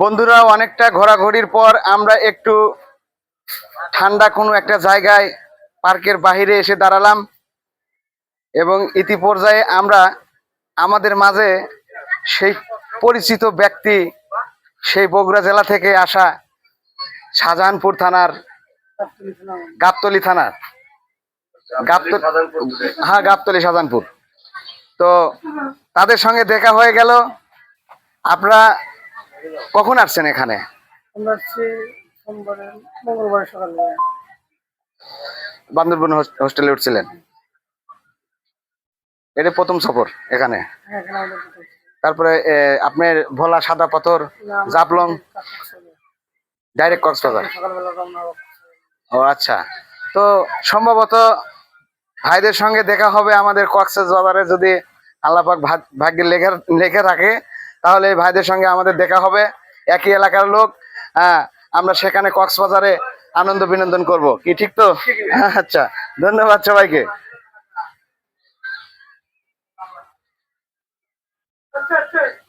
বন্ধুরা, অনেকটা ঘোরাঘুরির পর আমরা একটু ঠান্ডা কোনো একটা জায়গায় পার্কের বাইরে এসে দাঁড়ালাম এবং ইতিপর্যায়ে আমরা আমাদের মাঝে সেই পরিচিত ব্যক্তি সেই বগুড়া জেলা থেকে আসা শাহজাহানপুর থানার গাবতলি থানার গাবতলি হ্যাঁ গাবতলি শাহজাহানপুর। তো তাদের সঙ্গে দেখা হয়ে গেল। আপনারা কখন আসছেন এখানে? বান্দরবন হোস্টেলে উঠছিলেন? এটা প্রথম সফর এখানে? হ্যাঁ। তারপরে আপনার ভোলা সাদা পাথর ছিল। ডাইরেক্ট কক্সবাজার। ও আচ্ছা। তো সম্ভবত ভাইদের সঙ্গে দেখা হবে আমাদের কক্সবাজারে যদি আল্লাপাক ভাগ- ভাগ্যে লেখা লেখে রাখে তাহলে এই ভাইদের সঙ্গে আমাদের দেখা হবে। একই এলাকার লোক হ্যাঁ আমরা সেখানে কক্সবাজারে আনন্দ বিনোদন করব। কি ঠিক তো? আচ্ছা ধন্যবাদ সবাইকে।